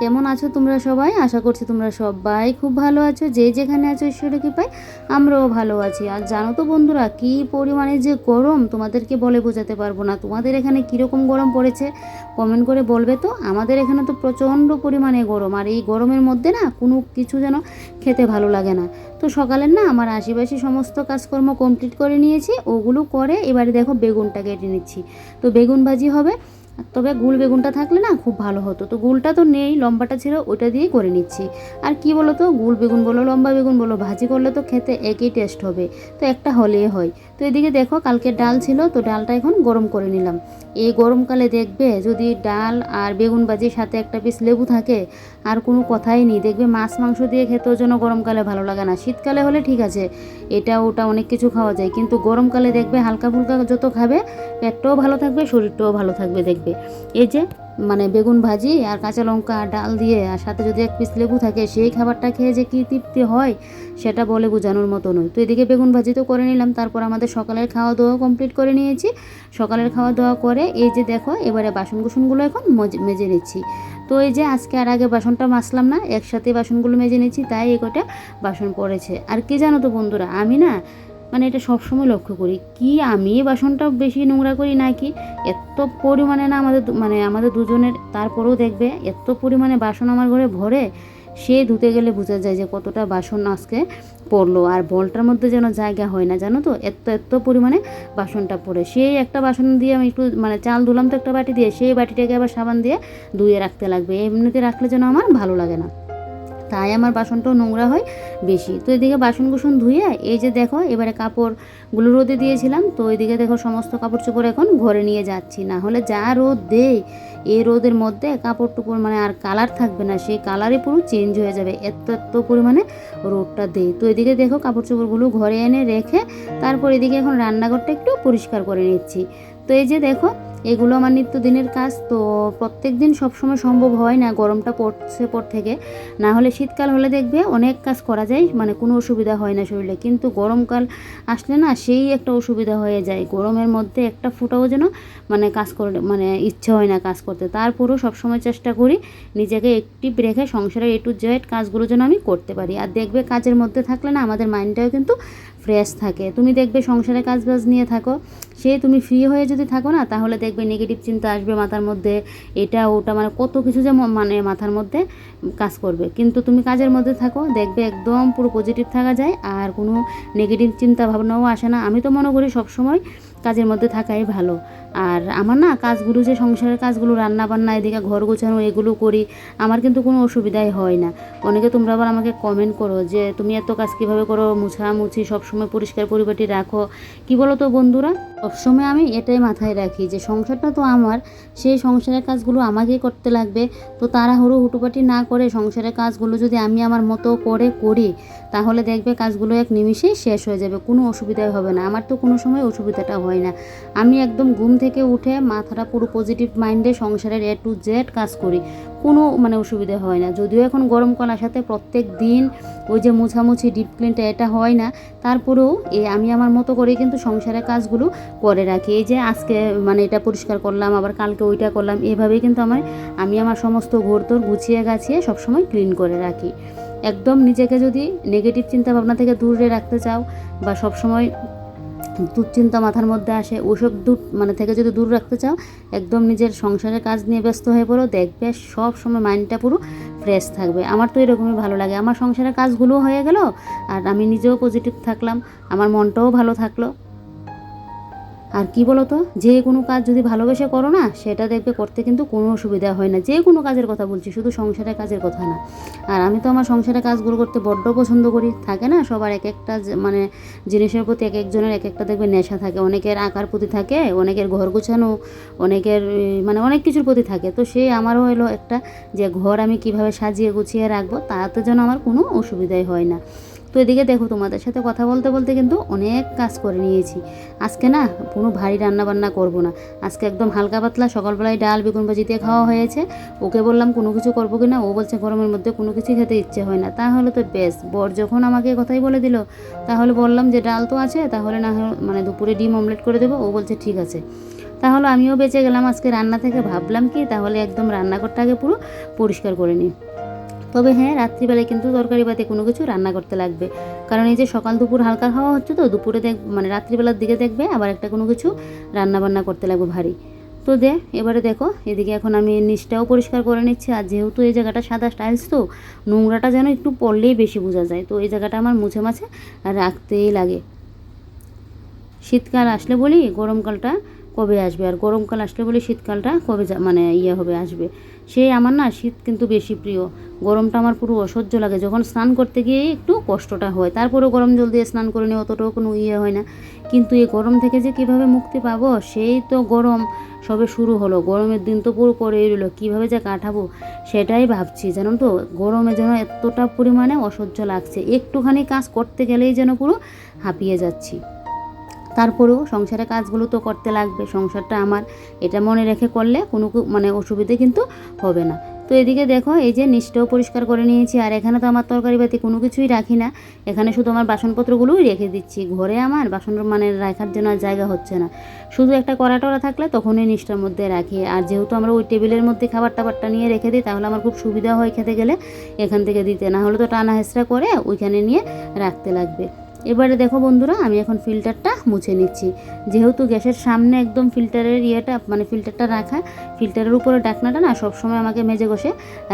কেমন আছো তোমরা সবাই? আশা করছি তোমরা সবাই খুব ভালো আছো। যে যেখানে আছো, ঈশ্বরের কৃপায় আমরাও ভালো আছি। আর জানো তো বন্ধুরা, কি পরিমাণে যে গরম, তোমাদেরকে বলে বোঝাতে পারব না। তোমাদের এখানে কীরকম গরম পড়েছে কমেন্ট করে বলবে তো। আমাদের এখানে তো প্রচণ্ড পরিমাণে গরম। আর এই গরমের মধ্যে না, কোনো কিছু যেন খেতে ভালো লাগে না। তো সকালের না, আমার আশেপাশে সমস্ত কাজকর্ম কমপ্লিট করে নিয়েছি। ওগুলো করে এবারে দেখো বেগুনটা কেটে নিচ্ছি। তো বেগুন ভাজি হবে। তবে গুল বেগুনটা থাকলে না খুব ভালো হতো। তো গুলটা তো নেই, লম্বাটা ছিল ওইটা দিয়েই করে নিচ্ছি। আর কি বলো তো গুল বেগুন বলো, লম্বা বেগুন বলো, ভাজি করলে তো খেতে একই টেস্ট হবে। তো একটা হলেই হয়। তো এদিকে দেখো, কালকে ডাল ছিল, তো ডালটা এখন গরম করে নিলাম। এই গরমকালে দেখবে যদি ডাল আর বেগুন ভাজির সাথে একটা পিস লেবু থাকে, আর কোনো কথাই নেই। দেখবে মাছ মাংস দিয়ে খেতেও যেন গরমকালে ভালো লাগে না। শীতকালে হলে ঠিক আছে, এটা ওটা অনেক কিছু খাওয়া যায়। কিন্তু গরমকালে দেখবে হালকা ফুলকা যত খাবে, পেটটাও ভালো থাকবে, শরীরটাও ভালো থাকবে দেখবে। এই যে মানে বেগুন ভাজি আর কাঁচা লঙ্কা ডাল দিয়ে আর সাথে যদি এক পিস লেবু থাকে, সেই খাবারটা খেয়ে যে কী তৃপ্তি হয়, সেটা বলে বোঝানোর মতো নয়। তো এদিকে বেগুন ভাজি তো করে নিলাম, তারপর আমাদের সকালের খাওয়া দাওয়া কমপ্লিট করে নিয়েছি। সকালের খাওয়া দাওয়া করে এই যে দেখো, এবারে বাসন কুসনগুলো এখন মজ- মেজে নিচ্ছি। তো এই যে আজকে আর আগে বাসনটা মাজলাম না, একসাথে বাসনগুলো মেজে নিচ্ছি, তাই এই কটা বাসন পড়েছে। আর কি জানো তো বন্ধুরা, আমি না মানে এটা সবসময় লক্ষ্য করি। কি আমি বাসনটা বেশি নোংরা করি নাকি এত পরিমাণে না আমাদের মানে আমাদের দুজনের তারপরেও দেখবে এত পরিমাণে বাসন আমার ঘরে ভরে, সে ধুতে গেলে বোঝা যায় যে কতটা বাসন আজকে পড়ল। আর বলটার মধ্যে যেন জায়গা হয় না, জানো তো? এত এত পরিমাণে বাসনটা পড়ে। সেই একটা বাসন দিয়ে আমি একটু মানে চাল ধুলাম তো একটা বাটি দিয়ে, সেই বাটিটাকে আবার সাবান দিয়ে ধুয়ে রাখতে লাগবে। এমনিতে রাখলে যেন আমার ভালো লাগে না। তাই আমার বাসনটাও নোংরা হয় বেশি। তো এদিকে বাসন কুসন ধুয়ে এই যে দেখো, এবারে কাপড়গুলো রোদে দিয়েছিলাম, তো এদিকে দেখো সমস্ত কাপড় চোপড় এখন ঘরে নিয়ে যাচ্ছি। না হলে যা রোদ দেয় এই রোদের মধ্যে কাপড় টুপড় মানে আর কালার থাকবে না, সেই কালারই পুরো চেঞ্জ হয়ে যাবে, এত এত পরিমাণে রোদটা দেয় তো এদিকে দেখো কাপড় চোপড়গুলো ঘরে এনে রেখে তারপর এদিকে এখন রান্নাঘরটা একটু পরিষ্কার করে নিচ্ছি। তো এই যে দেখো এগুলো আমার নিত্যদিনের কাজ, তো প্রত্যেক দিন সবসময় সম্ভব হয় না গরমটা পড়ছে পর থেকে। না হলে শীতকাল হলে দেখবে অনেক কাজ করা যায় মানে কোনো অসুবিধা হয় না শরীরে। কিন্তু গরমকাল আসলে না সেই একটা অসুবিধা হয়ে যায়। গরমের মধ্যে একটা ফুটাও যেন মানে কাজ করে মানে ইচ্ছে হয় না কাজ করতে। তারপরেও সবসময় চেষ্টা করি নিজেকে একটিভ রেখে সংসারের এ টু জেড কাজগুলো যেন আমি করতে পারি। আর দেখবে কাজের মধ্যে থাকলে না আমাদের মাইন্ডটাও কিন্তু ফ্রেশ থাকে। তুমি দেখবে সংসারে কাজ বাজ নিয়ে থাকো সে তুমি ফ্রি হয়ে যদি থাকো না, তাহলে দেখবে নেগেটিভ চিন্তা আসবে মাথার মধ্যে। এটা, ওটা মানে কত কিছু যে মানে মাথার মধ্যে কাজ করবে। কিন্তু তুমি কাজের মধ্যে থাকো, দেখবে একদম পুরো পজিটিভ থাকা যায়, আর কোনো নেগেটিভ চিন্তা ভাবনাও আসে না। আমি তো মনে করি সবসময় কাজের মধ্যে থাকাই ভালো। আর আমার না কাজগুলো যে সংসারের কাজগুলো রান্না বান্না এদিকে ঘর গোছানো, এগুলো করি, আমার কিন্তু কোনো অসুবিধাই হয় না। অনেকে তোমরা আবার আমাকে কমেন্ট করো যে, তুমি এত কাজ কীভাবে করো? মুছামুছি, সবসময় পরিষ্কার পরিপাটি রাখো। কি বলো তো বন্ধুরা? সবসময় আমি এটাই মাথায় রাখি যে সংসারটা তো আমার, সেই সংসারের কাজগুলো আমাকেই করতে লাগবে। তো তাড়াহুড়ো হুটুপাটি না করে সংসারের কাজগুলো যদি আমি আমার মতো করে করি তাহলে দেখবে কাজগুলো এক নিমিষেই শেষ হয়ে যাবে, কোনো অসুবিধাই হবে না। আমার তো কোনো সময় অসুবিধাটা হয় না। আমি একদম ঘুম থেকে উঠে মাথাটা পুরো পজিটিভ মাইন্ডে সংসারের এ টু জেড কাজ করি। কোনো মানে অসুবিধা হয় না। যদিও এখন গরমকাল আসাতে প্রত্যেক দিন ওই যে মুছামুছি ডিপ ক্লিনটা এটা হয় না। তারপরেও এ আমি আমার মতো করে কিন্তু সংসারের কাজগুলো করে রাখি। এই যে আজকে মানে এটা পরিষ্কার করলাম, আবার কালকে ওইটা করলাম, এভাবেই কিন্তু আমার, আমি আমার সমস্ত ঘর তোর গুছিয়ে গাছিয়ে সবসময় ক্লিন করে রাখি। একদম নিজেকে যদি নেগেটিভ চিন্তা ভাবনা থেকে দূরে রাখতে চাও বা সবসময় দুশ্চিন্তা মাথার মধ্যে আসে, ওসব দূর মানে থেকে যদি দূর রাখতে চাও, একদম নিজের সংসারের কাজ নিয়ে ব্যস্ত হয়ে পড়ো, দেখবে সব সময় মাইন্ডটা পুরো ফ্রেশ থাকবে। আমার তো এরকমই ভালো লাগে। আমার সংসারের কাজগুলোও হয়ে গেল, আর আমি নিজেও পজিটিভ থাকলাম, আমার মনটাও ভালো থাকল। আর কি বলো তো যে কোনো কাজ যদি ভালোবেসে করো না, সেটা দেখবে করতে কিন্তু কোনো অসুবিধা হয় না। যে কোনো কাজের কথা বলছি, শুধু সংসারের কাজের কথা না। আর আমি তো আমার সংসারের কাজগুলো করতে বড্ড পছন্দ করি। থাকে না, সবার এক একটা মানে জিনিসের প্রতি এক একজনের এক একটা দেখবে নেশা থাকে। অনেকের আঁকার প্রতি থাকে, অনেকের ঘর গোছানো, অনেকের মানে অনেক কিছুর প্রতি থাকে। তো সে আমারও হলো একটা যে ঘর আমি কীভাবে সাজিয়ে গুছিয়ে রাখব, তাতে যেন আমার কোনো অসুবিধাই হয় না। তো এদিকে দেখো, তোমাদের সাথে কথা বলতে বলতে কিন্তু অনেক কাজ করে নিয়েছি। আজকে না কোনো ভারী রান্না বান্না করব না। আজকে একদম হালকা পাতলা সকালবেলায় ডাল, বেগুন ভাজি দিয়ে খাওয়া হয়েছে। ওকে বললাম, কোনো কিছু করব কি না? ও বলছে, গরমের মধ্যে কোনো কিছু খেতে ইচ্ছে হয় না। তাহলে তো বেশ, বর যখন আমাকে কথাই বলে দিল, তাহলে বললাম যে ডাল তো আছে, তাহলে না মানে দুপুরে ডিম অমলেট করে দেবো। ও বলছে, ঠিক আছে। তাহলে আমিও বেঁচে গেলাম আজকে রান্না থেকে। ভাবলাম কি, তাহলে একদম রান্নাঘরটা আগে পুরো পরিষ্কার করে নিই। তবে হ্যাঁ রাত্রিবেলায় কিন্তু তরকারি পাতে কোনো কিছু রান্না করতে লাগবে। কারণ এই যে সকাল দুপুর হালকা খাওয়া হচ্ছে তো, দুপুরে দেখ মানে রাত্রিবেলার দিকে দেখবে আবার একটা কোনো কিছু রান্না বান্না করতে লাগবে ভারী। তো দে, এবারে দেখো, এদিকে এখন আমি নিচটাও পরিষ্কার করে নিচ্ছি, আর যেহেতু এই জায়গাটা সাদা টাইলস তো, নোংরাটা যেন একটু পড়লেই বেশি বোঝা যায়। তো এই জায়গাটা আমার মুছে মাছে রাখতেই লাগে। শীতকাল আসলে বলি, গরমকালটা কবে আসবে? আর গরমকাল আসলে বলে শীতকালটা কবে মানে ইয়ে হবে, আসবে? সেই আমার না শীত কিন্তু বেশি প্রিয়। গরমটা আমার পুরো অসহ্য লাগে। যখন স্নান করতে গিয়ে একটু কষ্টটা হয়, তারপরেও গরম জল দিয়ে স্নান করে নিই অতটাও কোনো ইয়ে হয় না। কিন্তু এই গরম থেকে যে কীভাবে মুক্তি পাবো, সেই তো গরম সবে শুরু হলো। গরমের দিন তো পুরো পরেই রইল। কীভাবে যে কাটাবো সেটাই ভাবছি, জানো তো? গরমে যেন এতটা পরিমাণে অসহ্য লাগছে। একটুখানি কাজ করতে গেলেই যেন পুরো হাঁপিয়ে যাচ্ছি। তারপরেও সংসারের কাজগুলো তো করতে লাগবে। সংসারটা আমার এটা মনে রেখে করলে কোনো মানে অসুবিধে কিন্তু হবে না। তো এদিকে দেখো, এই যে নিচটাও পরিষ্কার করে নিয়েছি, আর এখানে তো আমার তরকারি বাতি কোনো কিছুই রাখি না। এখানে শুধু আমার বাসনপত্রগুলোই রেখে দিচ্ছি। ঘরে আমার বাসন মানে রাখার জন্য আর জায়গা হচ্ছে না। শুধু একটা কড়া টড়া থাকলে তখনই নিচটার মধ্যে রাখি। আর যেহেতু আমরা ওই টেবিলের মধ্যে খাবার টাবারটা নিয়ে রেখে দিই, তাহলে আমার খুব সুবিধা হয় খেতে গেলে। এখান থেকে দিতে। না হলে তো টানা হেঁচড়া করে ওইখানে নিয়ে রাখতে লাগবে। এবারে দেখো বন্ধুরা, আমি এখন ফিল্টারটা মুছে নিচ্ছি। যেহেতু গ্যাসের সামনে একদম ফিল্টারের ইয়েটা মানে ফিল্টারটা রাখা ফিল্টারের উপরে ডাকনাটা না, সবসময় আমাকে মেজে বসে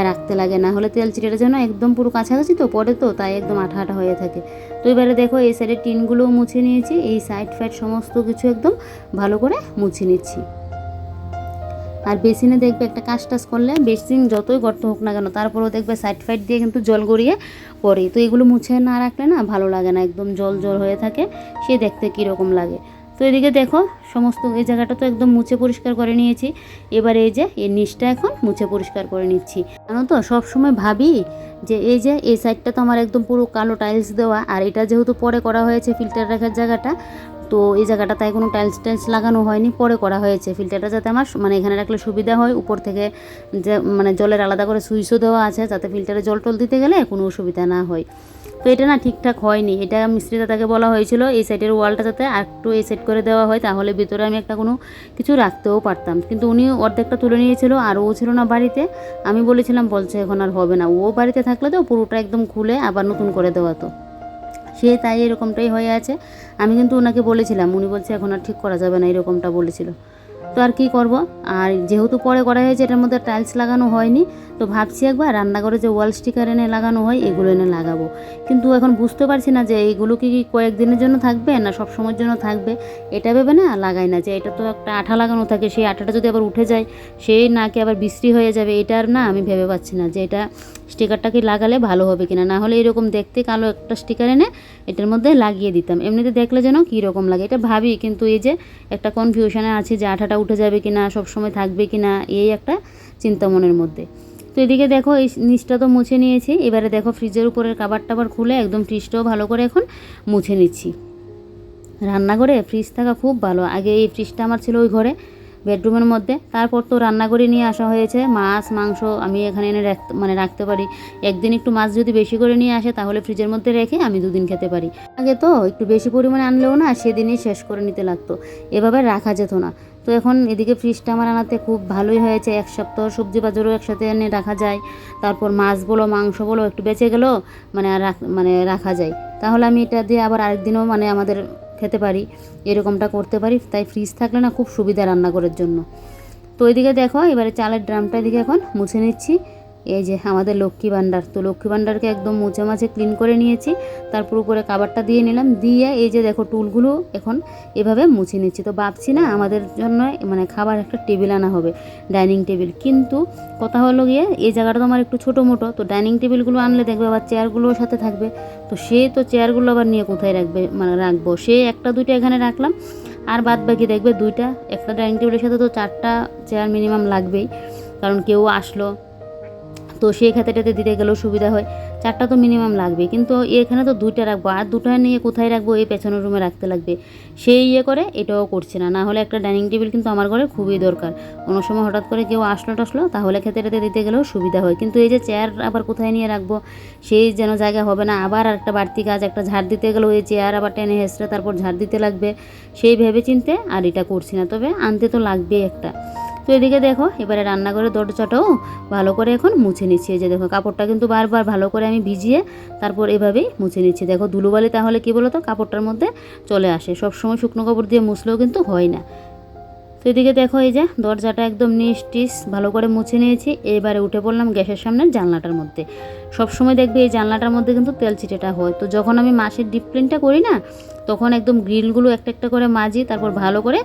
রাখতে লাগে। না হলে তেল চিটের জন্য একদম পুরো কাছাকাছি তো পড়ে তো, তাই একদম আঠা আঠা হয়ে থাকে। তো এবারে দেখো এই সাইডের টিনগুলোও মুছে নিয়েছি, এই সাইড ফাইড সমস্ত কিছু একদম ভালো করে মুছে নিচ্ছি। আর বেসিনে দেখবে একটা কাজ টাজ করলে বেসিন যতই গর্ত হোক না কেন, তারপরেও দেখবে সাইড ফাইড দিয়ে কিন্তু জল গড়িয়ে পড়ে। তো এগুলো মুছে না রাখলে না ভালো লাগে না, একদম জল জল হয়ে থাকে, সে দেখতে কীরকম লাগে। তো এদিকে দেখো, সমস্ত এই জায়গাটা তো একদম মুছে পরিষ্কার করে নিয়েছি। এবার এই যে, এই নিচটা এখন মুছে পরিষ্কার করে নিচ্ছি। জানো তো, সবসময় ভাবি যে এই যে, এই সাইডটা তো আমার একদম পুরো কালো টাইলস দেওয়া, আর এটা যেহেতু পরে করা হয়েছে ফিল্টার রাখার জায়গাটা তো এই জায়গাটা তাই কোনো টাইলস টাইলস লাগানো হয়নি, পরে করা হয়েছে। ফিল্টারটা যাতে আমার মানে এখানে রাখলে সুবিধা হয়, উপর থেকে যে মানে জলের আলাদা করে সুইচও দেওয়া আছে, যাতে ফিল্টারে জল টল দিতে গেলে কোনো অসুবিধা না হয়। তো এটা না ঠিকঠাক হয়নি, এটা মিস্ত্রি দাদাকে বলা হয়েছিল, এই সাইডের ওয়ালটা যাতে একটু এই সাইড করে দেওয়া হয়, তাহলে ভিতরে আমি একটা কোনো কিছু রাখতেও পারতাম। কিন্তু উনি অর্ধেকটা তুলে নিয়েছিল, আর ও ছিল না বাড়িতে। আমি বলেছিলাম, বলছে এখন আর হবে না। ও বাড়িতে থাকলে তো পুরোটা একদম খুলে আবার নতুন করে দেওয়া তো। সে তাই এরকমটাই হয়ে আছে। আমি কিন্তু ওনাকে বলেছিলাম, উনি বলছে এখন আর ঠিক করা যাবে না, এরকমটা বলেছিল। তো আর কি করব? আর যেহেতু পরে করা হয়েছে, এটার মধ্যে টাইলস লাগানো হয়নি, তো ভাবছি একবার রান্নাঘরে যে ওয়াল স্টিকার এনে লাগানো হয়, এগুলো এনে লাগাবো। কিন্তু এখন বুঝতে পারছি না যে এইগুলো কি কয়েকদিনের জন্য থাকবে না সব সময়ের জন্য থাকবে। এটা ভেবে না লাগাই না যে এটা তো একটা আঠা লাগানো থাকে, সেই আঠাটা যদি আবার উঠে যায়, সেই নাকি আবার বিশ্রী হয়ে যাবে, এটা আর না আমি ভেবে পাচ্ছি না যে এটা স্টিকারটা কি লাগালে ভালো হবে কিনা। না হলে এরকম দেখতে কালো একটা স্টিকার এনে এটার মধ্যে লাগিয়ে দিতাম। এমনিতে দেখলে যেন কীরকম লাগে, এটা ভাবি, কিন্তু এই যে একটা কনফিউশনে আছে যে আঠাটা উঠে যাবে কিনা, সব সময় থাকবে কি না এই একটা চিন্তা মনের মধ্যে। তো এদিকে দেখো, এই নিচটা তো মুছে নিয়েছি। এবারে দেখো, ফ্রিজের উপরের কাবার টাবার খুলে একদম ফ্রিজটাও ভালো করে এখন মুছে নিচ্ছি। রান্নাঘরে ফ্রিজ থাকা খুব ভালো। আগে এই ফ্রিজটা আমার ছিল ওই ঘরে, বেডরুমের মধ্যে। তারপর তো রান্নাঘরে নিয়ে আসা হয়েছে। মাছ, মাংস আমি এখানে এনে মানে রাখতে পারি। একদিন একটু মাছ যদি বেশি করে নিয়ে আসে, তাহলে ফ্রিজের মধ্যে রেখে আমি দুদিন খেতে পারি। আগে তো একটু বেশি পরিমাণে আনলেও না, সেদিনই শেষ করে নিতে লাগতো। এভাবে রাখা যেত না। তো এখন এদিকে ফ্রিজটা আমার আনাতে খুব ভালোই হয়েছে। এক সপ্তাহ সবজি বাজারও একসাথে এনে রাখা যায়। তারপর মাছ বলো, মাংস বলো, একটু বেঁচে গেলেও মানে মানে রাখা যায়। তাহলে আমি এটা দিয়ে আবার আরেকদিনও মানে আমাদের খেতে পারি। এরকমটা করতে পারি। তাই ফ্রিজ থাকলে না খুব সুবিধা রান্না করার জন্য। তো ওইদিকে দেখো, এবারে চালের ড্রামটা এদিকে এখন মুছে নিচ্ছি। এই যে আমাদের লক্ষ্মী ভাণ্ডার। তো লক্ষ্মী ভাণ্ডারকে একদম মুছে মাছে ক্লিন করে নিয়েছি। তারপর উপরে কাবারটা দিয়ে নিলাম। দিয়ে এই যে দেখো টুলগুলো এখন এভাবে মুছে নিচ্ছি। তো ভাবছি না আমাদের জন্য মানে খাবার একটা টেবিল আনা হবে, ডাইনিং টেবিল। কিন্তু কথা হলো গিয়ে এই জায়গাটা তো আমার একটু ছোটো মোটো। তো ডাইনিং টেবিলগুলো আনলে দেখবে আবার চেয়ারগুলোর সাথে থাকবে। তো সে তো চেয়ারগুলো আবার নিয়ে কোথায় রাখবে? মানে রাখব। সে একটা দুইটা এখানে রাখলাম। আর বাদ বাকি দেখবে দুইটা। একটা ডাইনিং টেবিলের সাথে তো চারটা চেয়ার মিনিমাম লাগবেই। কারণ কেউ আসলো। তো সেই খাতাটাতে দিতে গেলেও সুবিধা হয়। চারটা তো মিনিমাম লাগবে কিন্তু এখানে তো দুইটা রাখব। আর দুটা নিয়ে কোথায় রাখব? এই পেছনের রুমে রাখতে লাগবে। সেই ইয়ে করে এটাও করছে না। না হলে একটা ডাইনিং টেবিল কিন্তু আমার ঘরে খুবই দরকার। কোনো সময় হঠাৎ করে কেউ আসলো টাসলো, তাহলে খেতেটাতে দিতে গেলেও সুবিধা হয়। কিন্তু এই যে চেয়ার আবার কোথায় নিয়ে রাখব? সেই যেন জায়গা হবে না। আবার একটা বাড়তি কাজ, একটা ঝাড় দিতে গেলেও এই চেয়ার আবার টেনে হেসড়ে তারপর ঝাড় দিতে লাগবে। সেই ভেবে চিনতে আর এটা করছি না। তবে আনতে তো লাগবেই একটা। তো এদিকে দেখো, এবারে রান্নাঘরের দরজাটাও ভালো করে এখন মুছে নিচ্ছি। এই যে দেখো, কাপড়টা কিন্তু বারবার ভালো করে আমি ভিজিয়ে তারপর এভাবেই মুছে নিচ্ছি। দেখো, ধুলোবালি তাহলে কী বলো তো কাপড়টার মধ্যে চলে আসে। সবসময় শুকনো কাপড় দিয়ে মুছলেও কিন্তু হয় না। তো এদিকে দেখো, এই যে দরজাটা একদম নিস্টিস ভালো করে মুছে নিয়েছি। এবারে উঠে পড়লাম গ্যাসের সামনের জানলাটার মধ্যে। সবসময় দেখবে এই জানলাটার মধ্যে কিন্তু তেল চিটেটা হয়। তো যখন আমি মাসের ডিপ ক্লিনটা করি না তখন একদম গ্রিলগুলো একটা একটা করে মাজি, তারপর ভালো করে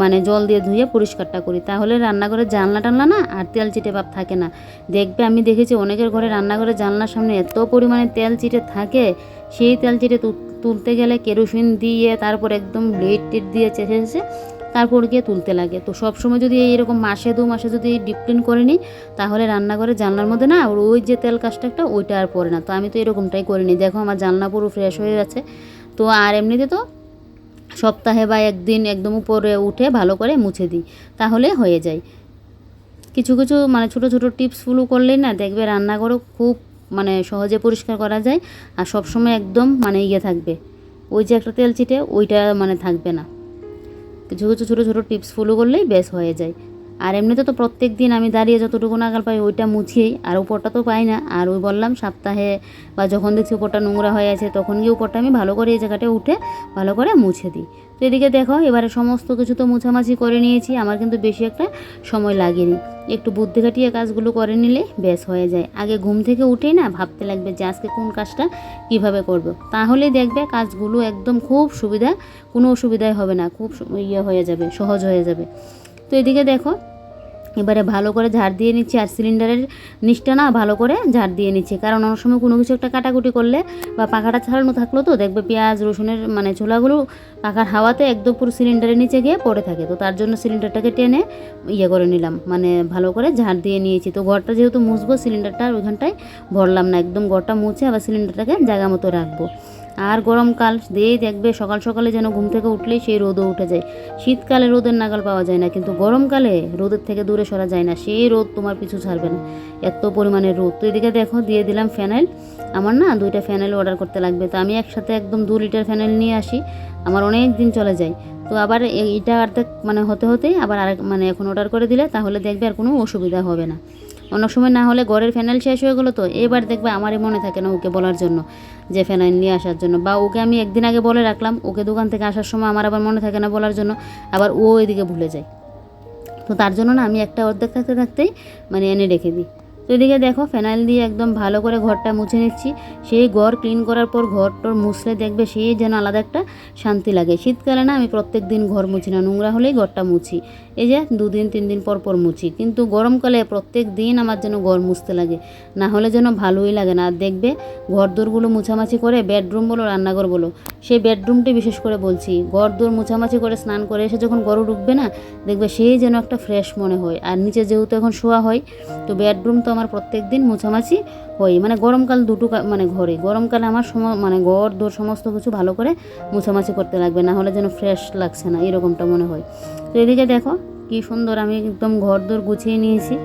মানে জল দিয়ে ধুয়ে পরিষ্কারটা করি। তাহলে রান্নাঘরের জানলা টানলা না আর তেল চিটে ভাব থাকে না। দেখবে আমি দেখেছি অনেকের ঘরে রান্নাঘরের জানলার সামনে এত পরিমাণে তেল চিটে থাকে, সেই তেল চিটে তুলতে গেলে কেরোসিন দিয়ে তারপর একদম লেট টেট দিয়ে চেঁচে চেঁচে তারপর গিয়ে তুলতে লাগে। তো সব সময় যদি এইরকম মাসে দু মাসে যদি ডিপ ক্লিন করে নিই, তাহলে রান্নাঘরে জানলার মধ্যে না ওই যে তেল কাজটা একটা ওইটা আর পড়ে না। তো আমি তো এরকমটাই করিনি। দেখো আমার জানলা পুরো ফ্রেশ হয়ে গেছে। তো আর এমনিতে তো সপ্তাহে বা একদিন একদম উপরে উঠে ভালো করে মুছে দিই, তাহলে হয়ে যায়। কিছু কিছু মানে ছোটো ছোটো টিপস ফলো করলেই না দেখবে রান্নাঘরও খুব মানে সহজে পরিষ্কার করা যায় আর সবসময় একদম মানে ইয়ে থাকবে। ওই যে একটা তেল চিটে ওইটা মানে থাকবে না। কিছু কিছু ছোটো ছোটো টিপস ফলো করলেই বেশ হয়ে যায়। আর এমনিতে তো প্রত্যেক দিন আমি দাঁড়িয়ে যতটুকু নাগাল পাই ওইটা মুছিয়েই, আর উপরটা তো পাই না। আর ওই বললাম, সপ্তাহে বা যখন দেখছি উপরটা নোংরা হয়ে আছে, তখন গিয়ে উপরটা আমি ভালো করে এই জায়গাটা উঠে ভালো করে মুছে দিই। তো এদিকে দেখো, এবারে সমস্ত কিছু তো মুছামাছি করে নিয়েছি, আমার কিন্তু বেশি একটা সময় লাগেনি। একটু বুদ্ধি খাটিয়ে কাজগুলো করে নিলে বেশ হয়ে যায়। আগে ঘুম থেকে উঠেই না ভাবতে লাগবে যে আজকে কোন কাজটা কীভাবে করব। তাহলেই দেখবে কাজগুলো একদম খুব সুবিধা, কোনো অসুবিধাই হবে না, খুব ইয়ে হয়ে যাবে, সহজ হয়ে যাবে। তো এদিকে দেখো, এবারে ভালো করে ঝাড় দিয়ে নিচ্ছি, আর সিলিন্ডারের নিচটা না ভালো করে ঝাড় দিয়ে নিচ্ছি। কারণ অনেক সময় কোনো কিছু একটা কাটাকুটি করলে বা পাখাটা ছাড়ানো থাকল তো, দেখবে পেঁয়াজ, রসুনের মানে ছোলাগুলো পাখার হাওয়াতে একদম পুরো সিলিন্ডারের নিচে গিয়ে পড়ে থাকে। তো তার জন্য সিলিন্ডারটাকে টেনে ইয়ে করে নিলাম মানে ভালো করে ঝাড় দিয়ে নিয়েছি। তো ঘরটা যেহেতু মুছবো, সিলিন্ডারটা আর ওইখানটায় ভরলাম না, একদম ঘরটা মুছে আবার সিলিন্ডারটাকে জায়গা মতো রাখব। আর গরমকাল দিয়েই দেখবে সকাল সকালে যেন ঘুম থেকে উঠলেই সেই রোদও উঠে যায়। শীতকালে রোদের নাগাল পাওয়া যায় না, কিন্তু গরমকালে রোদের থেকে দূরে সরা যায় না, সেই রোদ তোমার পিছু ছাড়বে না। এত পরিমাণে রোদ। তো এদিকে দেখো, দিয়ে দিলাম ফ্যানাইল। আমার না দুইটা ফ্যানাইল অর্ডার করতে লাগবে। তো আমি একসাথে একদম দু লিটার ফ্যানাইল নিয়ে আসি, আমার অনেক দিন চলে যায়। তো আবার এটা অর্ধেক মানে হতে হতেই আবার আরেক মানে এখন অর্ডার করে দিলে, তাহলে দেখবে আর কোনো অসুবিধা হবে না। অনেক সময় না হলে ঘরের ফ্যানাইল শেষ হয়ে গেলো তো, এবার দেখবে আমারই মনে থাকে না ওকে বলার জন্য, যে ফ্যানাইল নিয়ে আসার জন্য। বা ওকে আমি একদিন আগে বলে রাখলাম, ওকে দোকান থেকে আসার সময় আমার আবার মনে থাকে না বলার জন্য, আবার ও এদিকে ভুলে যায়। তো তার জন্য না আমি একটা অর্ধেক থাকতে থাকতেই মানে এনে রেখে দিই। তো এদিকে দেখো ফেনাইল দিয়ে একদম ভালো করে ঘরটা মুছে নিচ্ছি। সেই ঘর ক্লিন করার পর ঘর টর মুছলে দেখবে সেই যেন আলাদা একটা শান্তি লাগে। শীতকালে না আমি প্রত্যেক দিন ঘর মুছি না, নোংরা হলেই ঘরটা মুছি। এই যে দুদিন তিন দিন পর পর মুছি। কিন্তু গরমকালে প্রত্যেক দিন আমার যেন ঘর মুছতে লাগে। না হলে যেন ভালোই লাগে না। আর দেখবে ঘর দোরগুলো মুছামাছি করে বেডরুম বলো, রান্নাঘর বলো, সেই বেডরুমটি বিশেষ করে বলছি ঘর দোর মুছামাছি করে স্নান করে এসে যখন গরু ঢুকবে না, দেখবে সেই যেন একটা ফ্রেশ মনে হয়। আর নিচে যেহেতু এখন শোয়া হয়, তো বেডরুম তো আমার প্রত্যেক দিন মুছামাছি হয় মানে গরমকাল দুটো মানে ঘরে গরমকালে আমার সম মানে ঘর দোর সমস্ত কিছু ভালো করে মুছামাছি করতে লাগবে। না হলে যেন ফ্রেশ লাগছে না, এরকমটা মনে হয়। তো এদিকে দেখো কি সুন্দর, আমি একদম ঘর দোর গুছিয়ে নিয়েছি।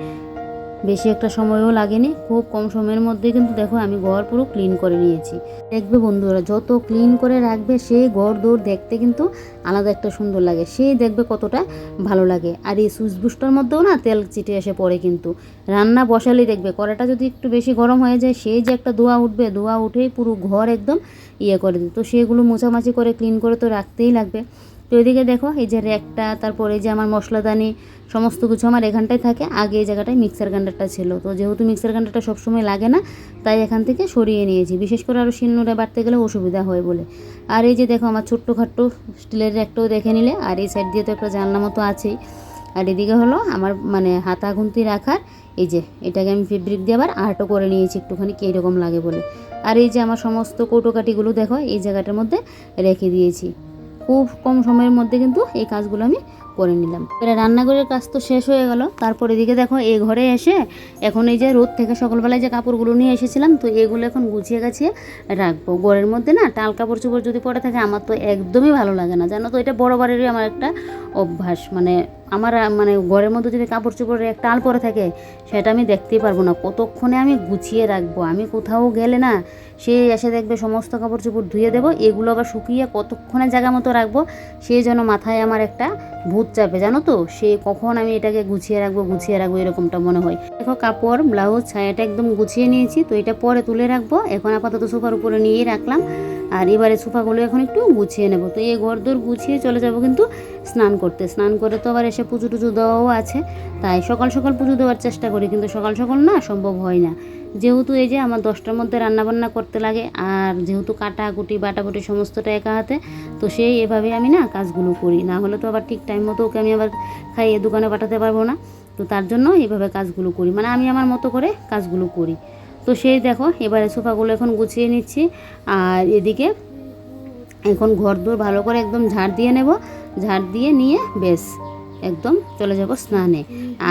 বেশি একটা সময়ও লাগেনি, খুব কম সময়ের মধ্যে কিন্তু দেখো আমি ঘর পুরো ক্লিন করে নিয়েছি। দেখবে বন্ধুরা, যত ক্লিন করে রাখবে, সেই ঘর দৌড় দেখতে কিন্তু আলাদা একটা সুন্দর লাগে, সেই দেখবে কতটা ভালো লাগে। আর এই সুইচ বুস্টার মধ্যেও না তেল চিটে এসে পড়ে কিন্তু। রান্না বসালেই দেখবে কড়াটা যদি একটু বেশি গরম হয়ে যায়, সেই যে একটা ধোয়া উঠবে, ধোয়া উঠেই পুরো ঘর একদম ইয়ে করে দিই তো সেগুলো মোছামাছি করে ক্লিন করে তো রাখতেই লাগবে। তো এদিকে দেখো, এই যে র্যাকটা, তারপরে যে আমার মশলাদানি, সমস্ত কিছু আমার এখানটায় থাকে। আগে এই জায়গাটায় মিক্সার গ্রাইন্ডারটা ছিল। তো যেহেতু মিক্সার গ্রাইন্ডারটা সবসময় লাগে না, তাই এখান থেকে সরিয়ে নিয়েছি। বিশেষ করে আরও শিলনোড়ে বাড়তে গেলে অসুবিধা হয় বলে। আর এই যে দেখো, আমার ছোট্ট খাট্টো স্টিলের র্যাকটাও দেখে নিলে। আর এই সাইড দিয়ে তো একটা জানলা মতো আছেই। আর এদিকে হলো আমার মানে হাতা খুন্তি রাখার, এই যে, এটাকে আমি ফেব্রিক দিয়ে আবার আর্টও করে নিয়েছি একটুখানি কীরকম লাগে বলে। আর এই যে আমার সমস্ত কৌটোকাটিগুলো দেখো, এই জায়গাটার মধ্যে রেখে দিয়েছি। খুব কম সময়ের মধ্যে কিন্তু এই কাজগুলো আমি করে নিলাম। এবারে রান্নাঘরের কাজ তো শেষ হয়ে গেল। তারপর এদিকে দেখো এই ঘরে এসে এখন এই যে রোদ থেকে সকালবেলায় যে কাপড়গুলো নিয়ে এসেছিলাম, তো এগুলো এখন গুছিয়ে গাছিয়ে রাখব। ঘরের মধ্যে না টাল কাপড় চোপড় যদি পরে থাকে, আমার তো একদমই ভালো লাগে না। জানো তো, এটা বড় বাড়িরই আমার একটা অভ্যাস। মানে আমার মানে ঘরের মধ্যে যদি কাপড় চোপড়ের একটা টাল পরে থাকে, সেটা আমি দেখতেই পারব না। কতক্ষণে আমি গুছিয়ে রাখব? আমি কোথাও গেলে না সে এসে দেখবে সমস্ত কাপড় চোপড় ধুয়ে দেবো, এগুলো আবার শুকিয়ে কতক্ষণে জায়গা মতো রাখব, সে যেন মাথায় আমার একটা ভূত চাপে, জানো তো? সে কখন আমি এটাকে গুছিয়ে রাখব গুছিয়ে রাখব, এরকমটা মনে হয়। দেখো কাপড়, ব্লাউজ, ছায়াটা একদম গুছিয়ে নিয়েছি, তো এটা পরে তুলে রাখব। এখন আপাতত সোফার উপরে নিয়েই রাখলাম। আর এবারে সোফাগুলো এখন একটু গুছিয়ে নেব। তো এই ঘরদোর গুছিয়ে চলে যাব কিন্তু স্নান করতে। স্নান করে তো আবার এসে পুজো টুজো দেওয়াও আছে। তাই সকাল সকাল পুজো দেওয়ার চেষ্টা করি কিন্তু সকাল সকাল না সম্ভব হয় না। যেহেতু এই যে আমার দশটার মধ্যে রান্নাবান্না করতে লাগে আর যেহেতু কাটাকুটি বাটাকুটি সমস্তটা একা হাতে, তো সেই এভাবে আমি না কাজগুলো করি। না হলে তো আবার ঠিক টাইম মতো ওকে আমি আবার খাইয়ে দোকানে পাঠাতে পারব না। তো তার জন্য এইভাবে কাজগুলো করি। মানে আমি আমার মতো করে কাজগুলো করি। তো সেই দেখো, এবারে সোফাগুলো এখন গুছিয়ে নিচ্ছি। আর এদিকে এখন ঘর দূর ভালো করে একদম ঝাড় দিয়ে নেব। ঝাড় দিয়ে নিয়ে বেশ, একদম চলে যাব স্নানে।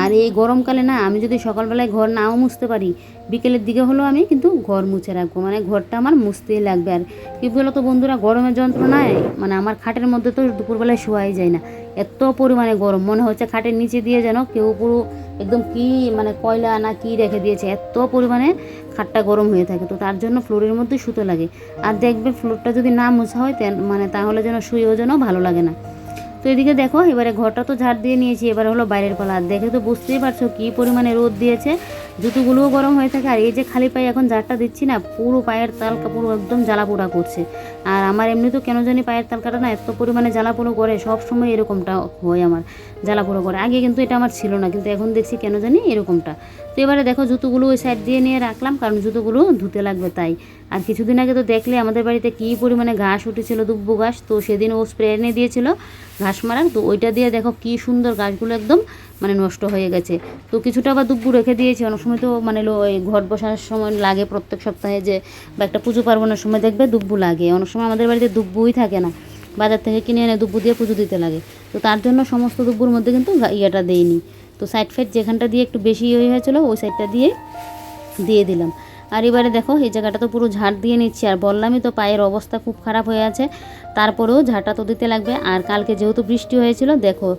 আর এই গরমকালে না, আমি যদি সকালবেলায় ঘর নাও মুছতে পারি, বিকেলের দিকে হলেও আমি কিন্তু ঘর মুছে রাখব। মানে ঘরটা আমার মুছতেই লাগবে। আর কি বলো তো বন্ধুরা, গরমের যন্ত্রণায় মানে আমার খাটের মধ্যে তো দুপুরবেলায় শোয়াই যায় না। এত পরিমাণে গরম। মনে হচ্ছে খাটের নিচে দিয়ে যেন কেউ পুরো একদম কি মানে কয়লা না কি রেখে দিয়েছে। এত পরিমাণে খাটটা গরম হয়ে থাকে। তো তার জন্য ফ্লোরের মধ্যে সুতো লাগে। আর দেখবে ফ্লোরটা যদি না মোছা হয় তেন- মানে তাহলে যেন শুয়েও যেন ভালো লাগে না। তো এদিকে দেখো, এবারে ঘরটা তো ঝাড় দিয়ে নিয়েছি। এবার হলো বাইরের পালা। দেখে তো বুঝতেই পারছ কী পরিমাণে রোদ দিয়েছে। জুতোগুলোও গরম হয়ে থাকে, আর এই যে খালি পায়ে এখন ঝাড়টা দিচ্ছি না, পুরো পায়ের তালকা পুরো একদম জ্বালা পোড়া করছে। আর আমার এমনি তো কেন জানি পায়ের তালকাটা না এত পরিমাণে জ্বালা পোড়ো করে, সব সময় এরকমটা হয় আমার জ্বালা পোড়ো করে। আগে কিন্তু এটা আমার ছিল না, কিন্তু এখন দেখছি কেন জানি এরকমটা। তো এবারে দেখো, জুতোগুলো ওই সাইড দিয়ে নিয়ে রাখলাম, কারণ জুতোগুলো ধুতে লাগবে তাই। আর কিছুদিন আগে তো দেখলে আমাদের বাড়িতে কী পরিমাণে ঘাস উঠেছিল, দুব্বু ঘাস, তো সেদিন ও স্প্রে এনে দিয়েছিল ঘাস মারার। তো ওইটা দিয়ে দেখো কী সুন্দর গাছগুলো একদম মানে নষ্ট হয়ে গেছে। তো কিছুটা আবার দুব্বু রেখে দিয়েছি। অনেক সময় তো মানে ঘর বসার সময় লাগে প্রত্যেক সপ্তাহে যে, বা একটা পুজো পার্বণের সময় দেখবে দুব্বু লাগে। অনেক সময় আমাদের বাড়িতে দুব্বুই থাকে না। বাজার থেকে কিনে এনে দুব্বু দিয়ে পুজো দিতে লাগে। তো তার জন্য সমস্ত দুব্বুর মধ্যে কিন্তু ইয়েটা দেইনি। তো সাইড ফাইড যেখানটা দিয়ে একটু বেশি ইয়ে হয়েছিলো, ওই সাইডটা দিয়ে দিয়ে দিলাম। আর এবারে দেখো, এই জায়গাটা তো পুরো ঝাড় দিয়ে নিচ্ছি। আর বললামই তো পায়ের অবস্থা খুব খারাপ হয়ে আছে। তারপরেও ঝাড়টা তো দিতে লাগবে। আর কালকে যেহেতু বৃষ্টি হয়েছিল, দেখো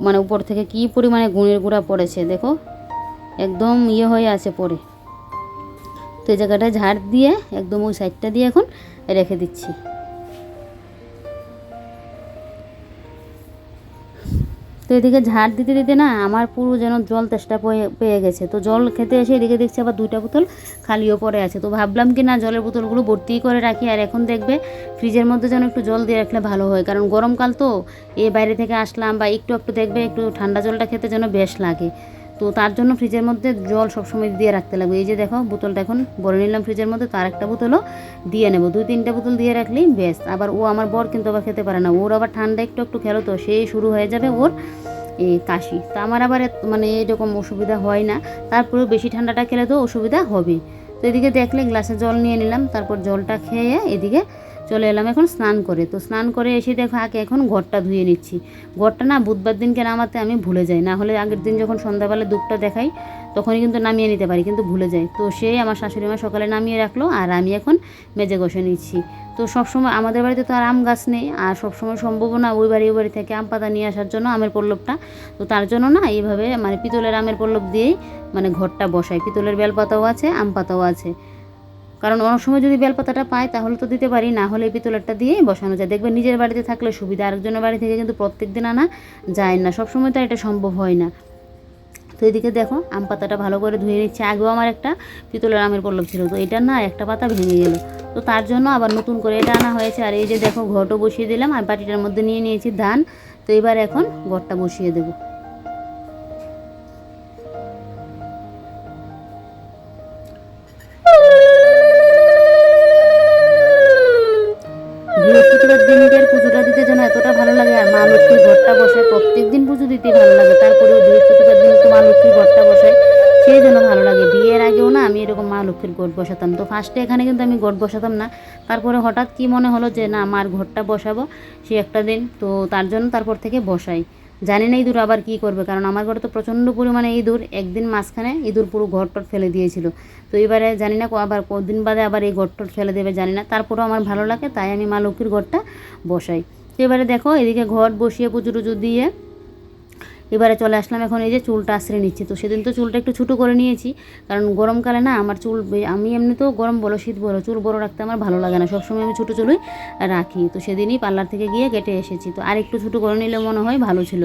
মানে উপর থেকে কি পরিমাণে গুঁড়ের গুঁড়া পড়েছে, দেখো। একদম ইয়ে হয়ে আছে পরে। তো এই জায়গাটা ঝাড় দিয়ে, একদম ওই সাইডটা দিয়ে এখন রেখে দিচ্ছি। তো এদিকে ঝাড় দিতে দিতে না আমার পুরো যেন জল তেষ্টা পেয়ে গেছে। তো জল খেতে এসে এদিকে দেখছি আবার দুইটা বোতল খালিও পড়ে আছে। তো ভাবলাম কি না জলের বোতলগুলো ভর্তিই করে রাখি, আর এখন দেখবে ফ্রিজের মধ্যে যেন একটু জল দিয়ে রাখলে ভালো হয়। কারণ গরমকাল তো, এ বাইরে থেকে আসলাম বা একটু একটু দেখবে একটু ঠান্ডা জলটা খেতে যেন বেশ লাগে। তো তার জন্য ফ্রিজের মধ্যে জল সবসময় দিয়ে রাখতে লাগবে। এই যে দেখো, বোতলটা এখন ভরে নিলাম ফ্রিজের মধ্যে, তার একটা বোতলও দিয়ে নেব। দুই তিনটা বোতল দিয়ে রাখলেই বেশ আবার ও আমার বর কিন্তু আবার খেতে পারে না। ওর আবার ঠান্ডা একটু একটু খেলো তো, সেই শুরু হয়ে যাবে ওর কাশি। তা আমার আবার মানে এরকম অসুবিধা হয় না। তারপরেও বেশি ঠান্ডাটা খেলে তো অসুবিধা হবে তো এদিকে দেখলে গ্লাসে জল নিয়ে নিলাম, তারপর জলটা খেয়ে এদিকে চলে এলাম, এখন স্নান করে। তো স্নান করে এসে দেখো আগে এখন ঘরটা ধুয়ে নিচ্ছি। ঘরটা না বুধবার দিনকে নামাতে আমি ভুলে যাই। না হলে আগের দিন যখন সন্ধ্যাবেলা দুধটা দেখাই, তখনই কিন্তু নামিয়ে নিতে পারি, কিন্তু ভুলে যাই। তো সেই আমার শাশুড়ি মা সকালে নামিয়ে রাখল আর আমি এখন মেজে বসে নিচ্ছি। তো সবসময় আমাদের বাড়িতে তো আর আম গাছ নেই, আর সবসময় সম্ভব না ওই বাড়ি ওই বাড়ি থেকে আম পাতা নিয়ে আসার জন্য আমের পল্লবটা তো তার জন্য না এইভাবে মানে পিতলের আমের পল্লব দিয়েই মানে ঘরটা বসাই। পিতলের বেলপাতাও আছে, আম পাতাও আছে। কারণ অনেক সময় যদি বেলপাতাটা পাই তাহলে তো দিতে পারি, না হলে পিতলেরটা দিয়েই বসানো যায়। দেখবে নিজের বাড়িতে থাকলে সুবিধা, আরেকজনের বাড়ি থেকে কিন্তু প্রত্যেক দিন আনা যায় না। সবসময় তো এটা সম্ভব হয় না। তো এদিকে দেখো, আম পাতাটা ভালো করে ধুয়ে নিচ্ছে। আগেও আমার একটা পিতলের আমের পল্লব ছিল, তো এটা না একটা পাতা ভেঙে গেল। তো তার জন্য আবার নতুন করে এটা আনা হয়েছে। আর এই যে দেখো, ঘরটা বসিয়ে দিলাম, আর বাটিটার মধ্যে নিয়ে নিয়েছি ধান। তো এবার এখন ঘরটা বসিয়ে দেবো। প্রত্যেক দিন পুজো দিতে ভালো লাগে, তারপরেও বৃহস্পতিবার দিন তো মা লক্ষ্মীর ঘরটা বসায়, সেই জন্য ভালো লাগে। বিয়ের আগেও না আমি এরকম মা লক্ষ্মীর গোট বসাতাম, তো ফার্স্টে এখানে কিন্তু আমি গোট বসাতাম না। তারপরে হঠাৎ কি মনে হলো যে না, মার ঘরটা বসাবো, সে একটা দিন, তো তার জন্য তারপর থেকে বসাই। জানি না ইঁদুর আবার কী করবে, কারণ আমার ঘরে তো প্রচণ্ড পরিমাণে ইঁদুর, একদিন মাঝখানে ইঁদুর পুরো ঘর টর ফেলে দিয়েছিল। তো এবারে জানি না আবার কদিন বাদে আবার এই ঘর টর ফেলে দেবে, জানি না, তারপরেও আমার ভালো লাগে, তাই আমি মা লক্ষ্মীর ঘরটা বসাই। তো এবারে দেখো, এদিকে ঘর বসিয়ে পুজো টুজো দিয়ে এবারে চলে আসলাম এখন এই যে চুলটা আশ্রয় নিচ্ছি। তো সেদিন তো চুলটা একটু ছোটো করে নিয়েছি, কারণ গরমকালে না আমার চুল আমি এমনিতেও গরম বলো, শীত বলো, চুল বড় রাখতে আমার ভালো লাগে না। সবসময় আমি ছোটো চুলই রাখি। তো সেদিনই পার্লার থেকে গিয়ে কেটে এসেছি। তো আর একটু ছোটো করে নিলে মনে হয় ভালো ছিল,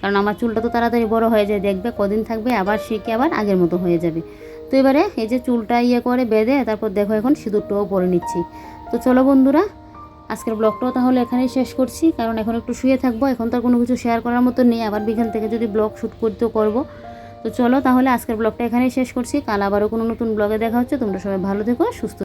কারণ আমার চুলটা তো তাড়াতাড়ি বড় হয়ে যায়। দেখবে কদিন থাকবে, আবার শিখে আবার আগের মতো হয়ে যাবে। তো এবারে এই যে চুলটা ইয়ে করে বেঁধে, তারপর দেখো এখন সিঁদুরটাও পরে নিচ্ছি। তো চলো বন্ধুরা আজকের ব্লগটাও তাহলে এখানেই শেষ করছি, কারণ এখন একটু শুয়ে থাকব, এখন তো আর কোনো কিছু শেয়ার করার মতো নেই, আবার বিকেল থেকে যদি ব্লগ শ্যুট করতেও করব। তো চলো তাহলে আজকের ব্লগটা এখানেই শেষ করছি, কাল আবারও কোনো নতুন ব্লগে দেখা হচ্ছে, তোমরা সবাই ভালো থেকো সুস্থ